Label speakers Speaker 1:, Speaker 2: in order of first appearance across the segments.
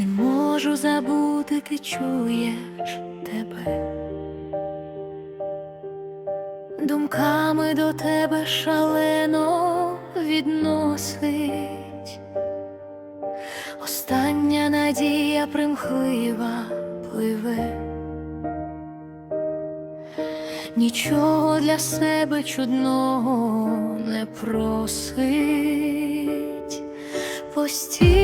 Speaker 1: Не можу забути, ти чуєш тебе. Думками до тебе шалено відносить. Остання надія примхлива пливе. Нічого для себе чудного не просить, постійне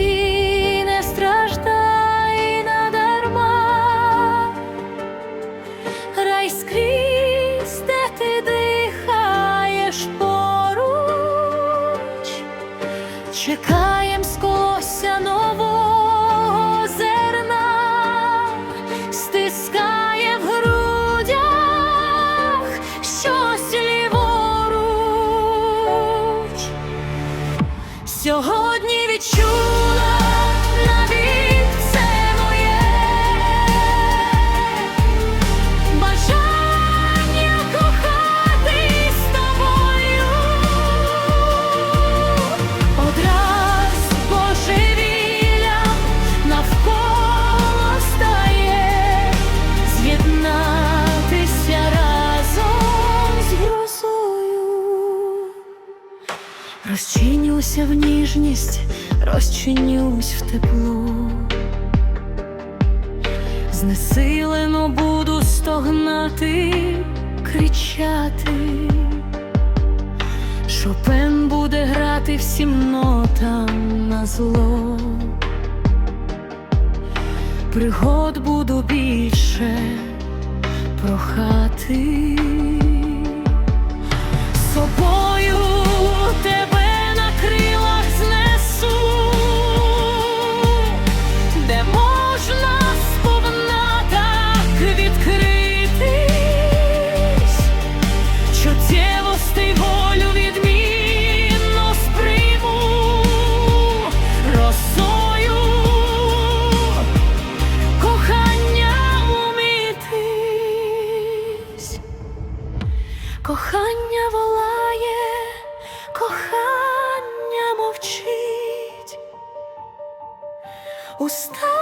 Speaker 1: чекаєм Розчинюся в ніжність, розчинюсь в тепло. Знесилено буду стогнати, кричати. Шопен буде грати всім нотам на зло. Пригод буду більше прохати Кохання волає, кохання мовчить, уста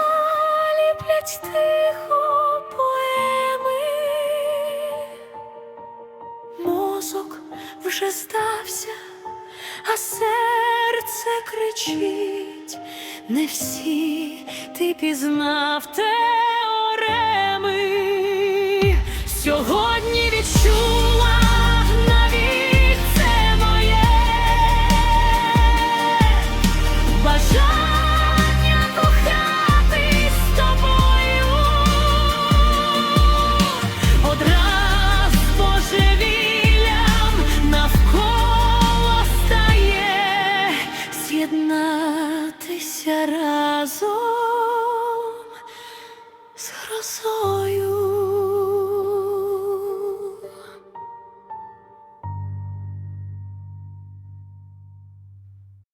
Speaker 1: ліплять тихо поеми, мозок вже здався, а серце кричить, не всі ти пізнав теореми. Разом з грозою.